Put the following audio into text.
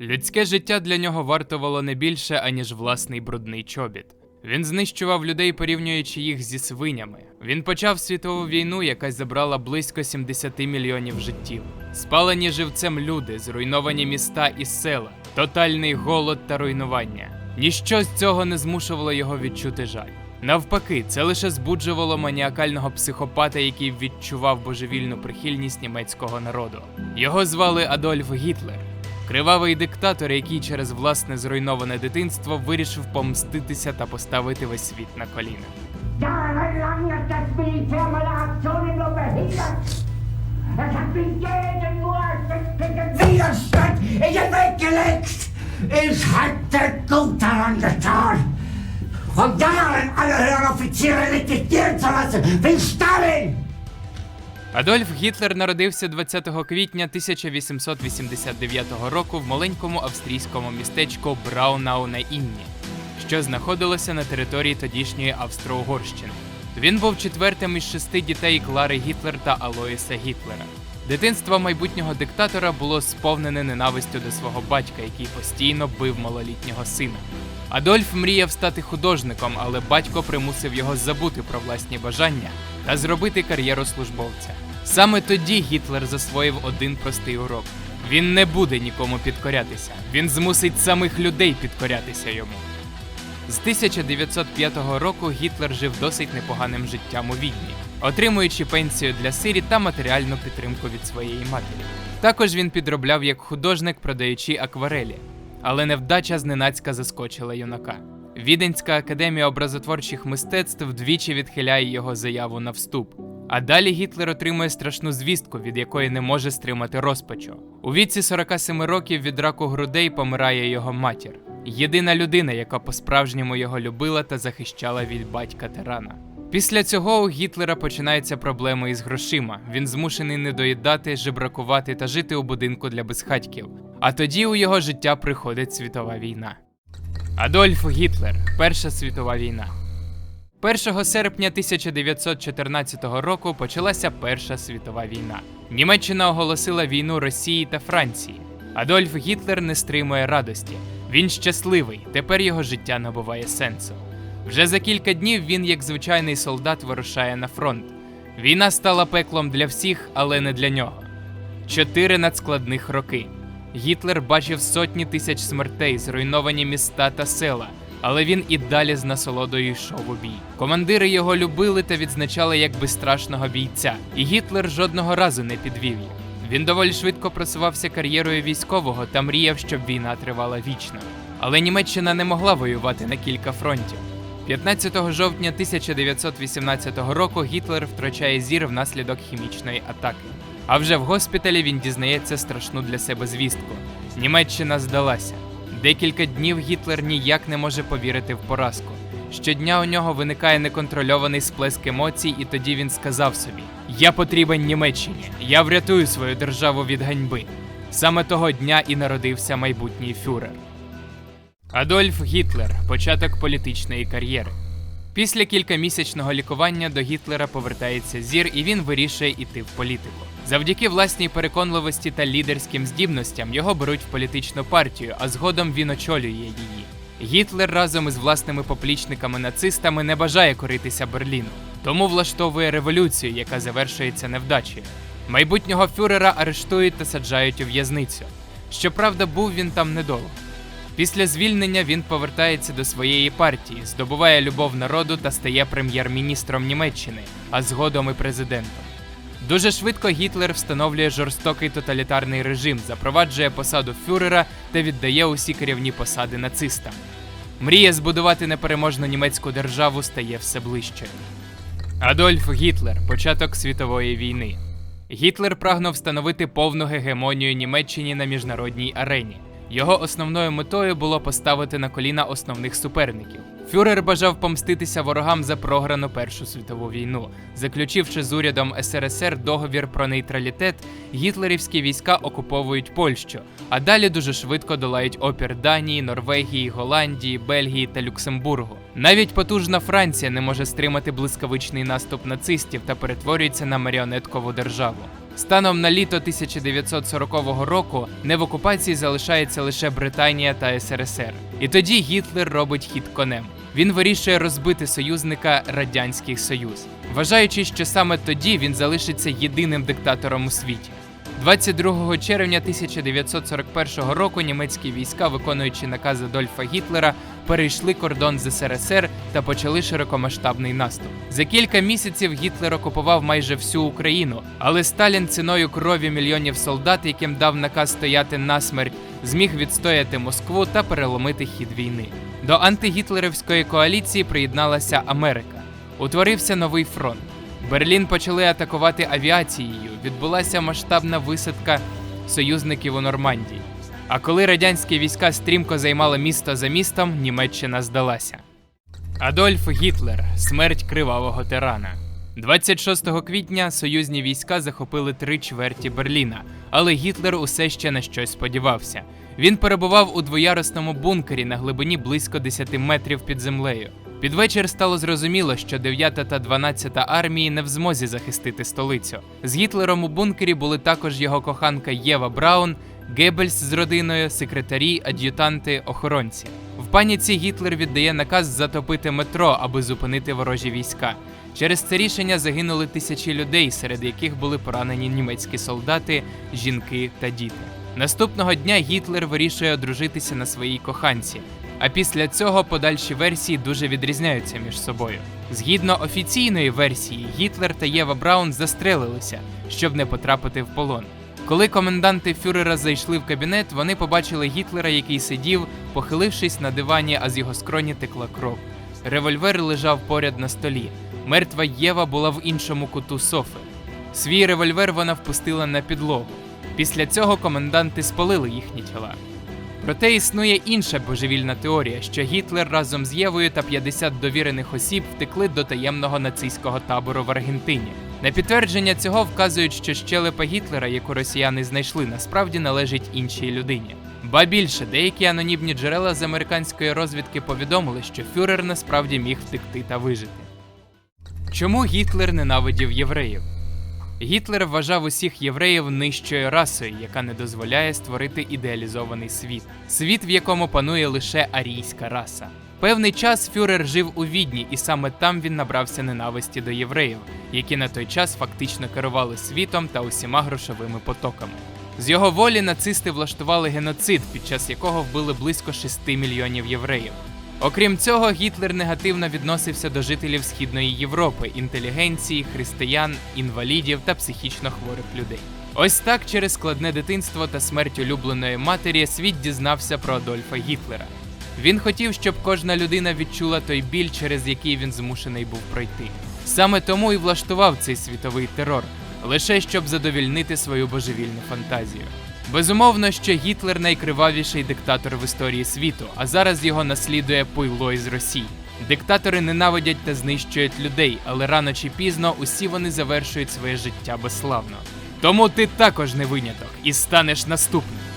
Людське життя для нього вартувало не більше, аніж власний брудний чобіт. Він знищував людей, порівнюючи їх зі свинями. Він почав світову війну, яка забрала близько 70 мільйонів життів. Спалені живцем люди, зруйновані міста і села, тотальний голод та руйнування. Ніщо з цього не змушувало його відчути жаль. Навпаки, це лише збуджувало маніакального психопата, який відчував божевільну прихильність німецького народу. Його звали Адольф Гітлер. Кривавий диктатор, який через власне зруйноване дитинство вирішив помститися та поставити весь світ на коліна. Daran von Jahren alle höheren Offiziere liquidieren zu lassen, wie Stalin. Адольф Гітлер народився 20 квітня 1889 року в маленькому австрійському містечку Браунау на Інні, що знаходилося на території тодішньої Австро-Угорщини. Він був четвертим із шести дітей Клари Гітлер та Алоїса Гітлера. Дитинство майбутнього диктатора було сповнене ненавистю до свого батька, який постійно бив малолітнього сина. Адольф мріяв стати художником, але батько примусив його забути про власні бажання та зробити кар'єру службовця. Саме тоді Гітлер засвоїв один простий урок: він не буде нікому підкорятися, він змусить самих людей підкорятися йому. З 1905 року Гітлер жив досить непоганим життям у Відні, отримуючи пенсію для сирі та матеріальну підтримку від своєї матері. Також він підробляв як художник, продаючи акварелі, але невдача зненацька заскочила юнака. Віденська академія образотворчих мистецтв вдвічі відхиляє його заяву на вступ. А далі Гітлер отримує страшну звістку, від якої не може стримати розпачу. У віці 47 років від раку грудей помирає його матір. Єдина людина, яка по-справжньому його любила та захищала від батька тирана. Після цього у Гітлера починаються проблеми із грошима. Він змушений недоїдати, жебракувати та жити у будинку для безхатьків. А тоді у його життя приходить світова війна. Адольф Гітлер Перша світова війна. 1 серпня 1914 року почалася Перша світова війна. Німеччина оголосила війну Росії та Франції. Адольф Гітлер не стримує радості. Він щасливий, тепер його життя набуває сенсу. Вже за кілька днів він, як звичайний солдат, вирушає на фронт. Війна стала пеклом для всіх, але не для нього. Чотири надскладних роки. Гітлер бачив сотні тисяч смертей, зруйновані міста та села, але він і далі з насолодою йшов у бій. Командири його любили та відзначали як безстрашного бійця, і Гітлер жодного разу не підвів їх. Він доволі швидко просувався кар'єрою військового та мріяв, щоб війна тривала вічно. Але Німеччина не могла воювати на кілька фронтів. 15 жовтня 1918 року Гітлер втрачає зір внаслідок хімічної атаки. А вже в госпіталі він дізнається страшну для себе звістку: Німеччина здалася. Декілька днів Гітлер ніяк не може повірити в поразку. Щодня у нього виникає неконтрольований сплеск емоцій, і тоді він сказав собі: Я потрібен Німеччині, я врятую свою державу від ганьби. Саме того дня і народився майбутній фюрер. Адольф Гітлер початок політичної кар'єри. Після кількамісячного лікування до Гітлера повертається зір, і він вирішує іти в політику. Завдяки власній переконливості та лідерським здібностям його беруть в політичну партію, а згодом він очолює її. Гітлер разом із власними поплічниками-нацистами не бажає коритися Берліну, тому влаштовує революцію, яка завершується невдачею. Майбутнього фюрера арештують та саджають у в'язницю. Щоправда, був він там недовго. Після звільнення він повертається до своєї партії, здобуває любов народу та стає прем'єр-міністром Німеччини, а згодом і президентом. Дуже швидко Гітлер встановлює жорстокий тоталітарний режим, запроваджує посаду фюрера та віддає усі керівні посади нацистам. Мрія збудувати непереможну німецьку державу стає все ближчою. Адольф Гітлер початок світової війни. Гітлер прагнув встановити повну гегемонію Німеччині на міжнародній арені. Його основною метою було поставити на коліна основних суперників. Фюрер бажав помститися ворогам за програну Першу світову війну. Заключивши з урядом СРСР договір про нейтралітет, гітлерівські війська окуповують Польщу, а далі дуже швидко долають опір Данії, Норвегії, Голландії, Бельгії та Люксембургу. Навіть потужна Франція не може стримати блискавичний наступ нацистів та перетворюється на маріонеткову державу. Станом на літо 1940 року не в окупації залишається лише Британія та СРСР. І тоді Гітлер робить хід конем. Він вирішує розбити союзника Радянський Союз, вважаючи, що саме тоді він залишиться єдиним диктатором у світі. 22 червня 1941 року німецькі війська, виконуючи наказ Адольфа Гітлера, перейшли кордон з СРСР та почали широкомасштабний наступ. За кілька місяців Гітлер окупував майже всю Україну, але Сталін ціною крові мільйонів солдат, яким дав наказ стояти насмерть, зміг відстояти Москву та переломити хід війни. До антигітлерівської коаліції приєдналася Америка. Утворився новий фронт. Берлін почали атакувати авіацією. Відбулася масштабна висадка союзників у Нормандії. А коли радянські війська стрімко займали місто за містом, Німеччина здалася. Адольф Гітлер смерть кривавого тирана. 26 квітня союзні війська захопили три чверті Берліна, але Гітлер усе ще на щось сподівався. Він перебував у двоярусному бункері на глибині близько 10 метрів під землею. Під вечір стало зрозуміло, що 9 та 12 армії не в змозі захистити столицю. З Гітлером у бункері були також його коханка Єва Браун, Геббельс з родиною, секретарі, ад'ютанти, охоронці. В паніці Гітлер віддає наказ затопити метро, аби зупинити ворожі війська. Через це рішення загинули тисячі людей, серед яких були поранені німецькі солдати, жінки та діти. Наступного дня Гітлер вирішує одружитися на своїй коханці. А після цього подальші версії дуже відрізняються між собою. Згідно офіційної версії, Гітлер та Єва Браун застрелилися, щоб не потрапити в полон. Коли коменданти фюрера зайшли в кабінет, вони побачили Гітлера, який сидів, похилившись на дивані, а з його скроні текла кров. Револьвер лежав поряд на столі. Мертва Єва була в іншому куту софи. Свій револьвер вона впустила на підлогу. Після цього коменданти спалили їхні тіла. Проте існує інша божевільна теорія, що Гітлер разом з Євою та 50 довірених осіб втекли до таємного нацистського табору в Аргентині. На підтвердження цього вказують, що щелепа Гітлера, яку росіяни знайшли, насправді належить іншій людині. Ба більше, деякі анонімні джерела з американської розвідки повідомили, що фюрер насправді міг втекти та вижити. Чому Гітлер ненавидів євреїв? Гітлер вважав усіх євреїв нижчою расою, яка не дозволяє створити ідеалізований світ, світ, в якому панує лише арійська раса. Певний час фюрер жив у Відні, і саме там він набрався ненависті до євреїв, які на той час фактично керували світом та усіма грошовими потоками. З його волі нацисти влаштували геноцид, під час якого вбили близько 6 мільйонів євреїв. Окрім цього, Гітлер негативно відносився до жителів Східної Європи, інтелігенції, християн, інвалідів та психічно хворих людей. Ось так через складне дитинство та смерть улюбленої матері світ дізнався про Адольфа Гітлера. Він хотів, щоб кожна людина відчула той біль, через який він змушений був пройти. Саме тому і влаштував цей світовий терор, лише щоб задовільнити свою божевільну фантазію. Безумовно, що Гітлер найкривавіший диктатор в історії світу, а зараз його наслідує пуйло із Росії. Диктатори ненавидять та знищують людей, але рано чи пізно усі вони завершують своє життя безславно. Тому ти також не виняток і станеш наступним.